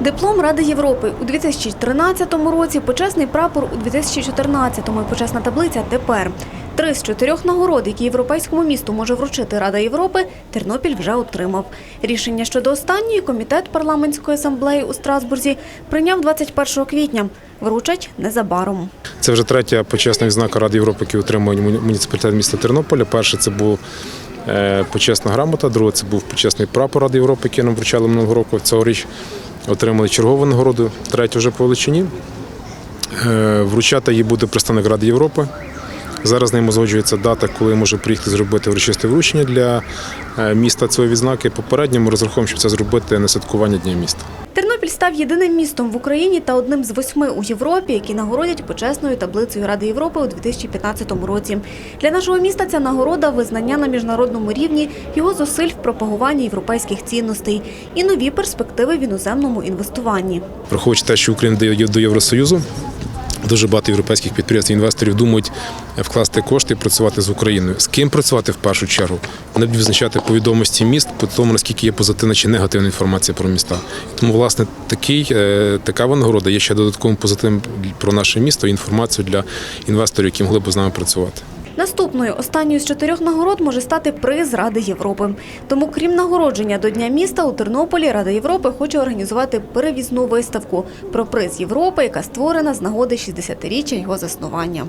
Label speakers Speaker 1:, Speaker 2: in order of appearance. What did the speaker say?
Speaker 1: Диплом Ради Європи у 2013 році, почесний прапор у 2014-му і почесна таблиця тепер. Три з чотирьох нагород, які європейському місту може вручити Рада Європи, Тернопіль вже отримав. Рішення щодо останньої комітет парламентської асамблеї у Страсбурзі прийняв 21 квітня. Вручать незабаром.
Speaker 2: Це вже третя почесна відзнака Ради Європи, яку отримує муніципалітет міста Тернополя. Перше це був е, почесна грамота, друге це був почесний прапор Ради Європи, який нам вручали минулого року. Цьогоріч отримали чергову нагороду, третю вже по величині. Е, Вручати її буде представник Ради Європи. Зараз з ним узгоджується дата, коли може приїхати зробити урочисте вручення для е, міста цієї відзнаки. Попередньо ми розраховуємо, щоб це зробити на святкування Дня міста.
Speaker 1: Тернопіль став єдиним містом в Україні та одним з восьми у Європі, які нагородять почесною таблицею Ради Європи у 2015 році. Для нашого міста ця нагорода визнання на міжнародному рівні його зусиль в пропагуванні європейських цінностей і нові перспективи в іноземному інвестуванні.
Speaker 2: Враховуючи те, що Україна дає до Євросоюзу, дуже багато європейських підприємств інвесторів думають вкласти кошти і працювати з Україною. З ким працювати в першу чергу? Вони будуть визначати повідомості міст, по тому наскільки є позитивна чи негативна інформація про міста. Тому, власне, такий, е, така винагорода є ще додатковим позитивом про наше місто і інформацію для інвесторів, які могли б з нами працювати.
Speaker 1: Наступною останньою з чотирьох нагород може стати приз Ради Європи. Тому, крім нагородження до Дня міста, у Тернополі Рада Європи хоче організувати перевізну виставку про приз Європи, яка створена з нагоди 60-річчя його заснування.